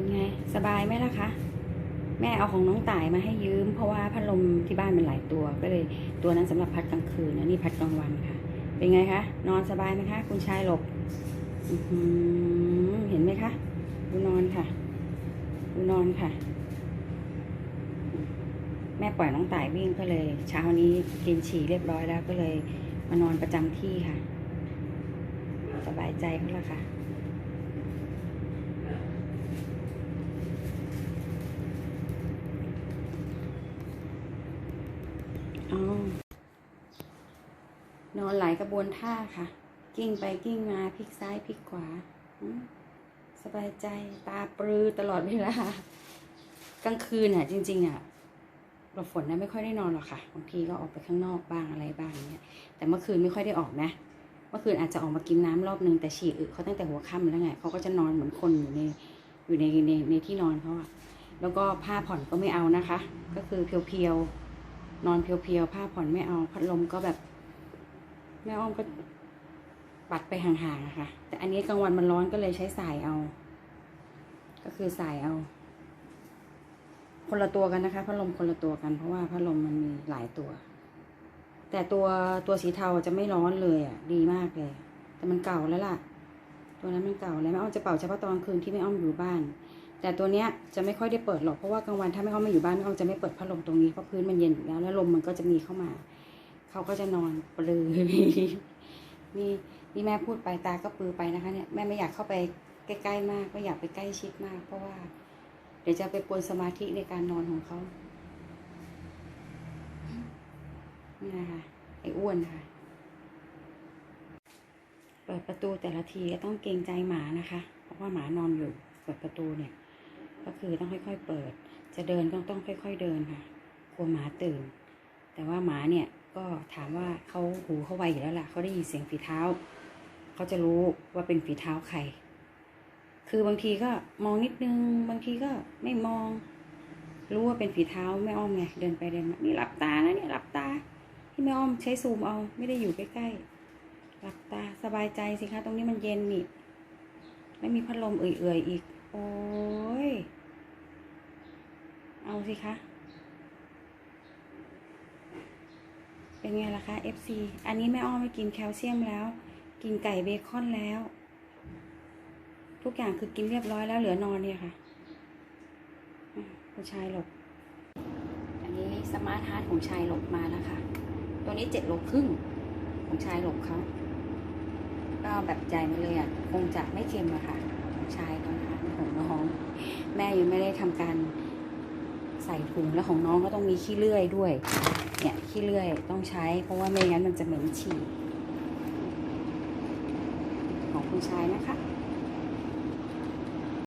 เป็นไง สบายไหมล่ะคะ แม่เอาของน้องต่ายมาให้ยืม เพราะว่าพัดลมที่บ้านมันหลายตัว ก็เลยตัวนั้นสำหรับพัดกลางคืนนะนี่พัดกลางวันค่ะ เป็นไงคะ นอนสบายไหมคะ คุณชายหลบอเห็นไหมคะดูนอนค่ะดูนอนค่ะ แม่ปล่อยน้องต่ายวิ่งก็เลย เช้านี้กินฉี่เรียบร้อยแล้วก็เลยมานอนประจำที่ค่ะ สบายใจเขาละค่ะ อ๋อนอนไหลกระบวนท่าค่ะ กิ้งไปกิ้งมาพลิกซ้ายพลิกขวาสบายใจตาปรือตลอดเวลากลางคืนอะ จริง ๆ อะหลบฝนนะไม่ค่อยได้นอนหรอกค่ะบางทีก็ออกไปข้างนอกบ้างอะไรบ้างเนี่ยแต่เมื่อคืนไม่ค่อยได้ออกนะเมื่อคืนอาจจะออกมากินน้ำรอบนึงแต่ฉี่อึเขาตั้งแต่หัวค่ำแล้วไงเขาก็จะนอนเหมือนคนอยู่ในอยู่ในในในที่นอนเขาอะแล้วก็ผ้าผ่อนก็ไม่เอานะคะ ก็คือเพียวๆ นอนเพียวๆ ผ้าผ่อนไม่เอา พัดลมก็แบบ แม่อ้อมก็ปัดไปห่างๆอะค่ะ แต่อันนี้กลางวันมันร้อนก็เลยใช้สายเอา ก็คือสายเอา คนละตัวกันนะคะ พัดลมคนละตัวกัน เพราะว่าพัดลมมันมีหลายตัว แต่ตัวตัวสีเทาจะไม่ร้อนเลยอะ ดีมากเลย แต่มันเก่าแล้วล่ะ ตัวนั้นมันเก่าแล้วแม่อ้อมจะเป่าเฉพาะตอนคืนที่แม่อ้อมอยู่บ้าน แต่ตัวเนี้ยจะไม่ค่อยได้เปิดหรอกเพราะว่ากลางวันถ้าแม่อ้อมไม่อยู่บ้านแม่อ้อมจะไม่เปิดพัดลมตรงนี้เพราะพื้นมันเย็นอยู่แล้วแล้วลมมันก็จะมีเข้ามาเขาก็จะนอนปลือนี่นี่แม่พูดไปตาก็ปลือไปนะคะเนี่ยแม่ไม่อยากเข้าไปใกล้ๆมากไม่อยากไปใกล้ชิดมาก เพราะว่า เดี๋ยวจะไปปนสมาธิในการนอนของเขานี่นะคะไอ้อ้วนค่ะ เปิดประตูแต่ละทีก็ต้องเกรงใจหมานะคะ เพราะว่าหมานอนอยู่เปิดประตูเนี่ย ก็คือต้องค่อยๆเปิด จะเดินก็ต้องค่อย ๆเดินค่ะกลัวหมาตื่น แต่ว่าหมาเนี่ยก็ถามว่าเขาหูเขาไวอยู่แล้วล่ะเขาได้ยินเสียงฝีเท้าเขาจะรู้ว่าเป็นฝีเท้าใคร คือบางทีก็มองนิดนึง บางทีก็ไม่มอง รู้ว่าเป็นฝีเท้าแม่อ้อมไงเดินไปเดินมานี่หลับตานะเนี่ยหลับตา ที่แม่อ้อมใช้ซูมเอาไม่ได้อยู่ใกล้ๆหลับตาสบายใจสิคะตรงนี้มันเย็นนี่ไม่มีพัดลมเอื่อยๆอีก โอ้ย เอาสิคะ เป็นไงล่ะคะ FC อันนี้แม่อ้อมไม่กินแคลเซียมแล้ว กินไก่เบคอนแล้ว ทุกอย่างคือกินเรียบร้อยแล้วเหลือนอนเนี่ยค่ะอะคุณชายหลบ อันนี้สมาร์ทฮาร์ดของชายหลบมาแล้วค่ะ ตัวนี้เจ็ดโลครึ่งของชายหลบเขาก็แบบใจมาเลยอะ คงจะไม่เค็มอะค่ะ ของชายตอนทานของน้อง แม่ยังไม่ได้ทำการ ส่ถุงแล้วของน้องก็ต้องมีขี้เลื่อยด้วย เนี่ยขี้เลื่อยต้องใช้ เพราะว่าไม่งั้นมันจะเหม็นฉี่ของคุณชายนะคะ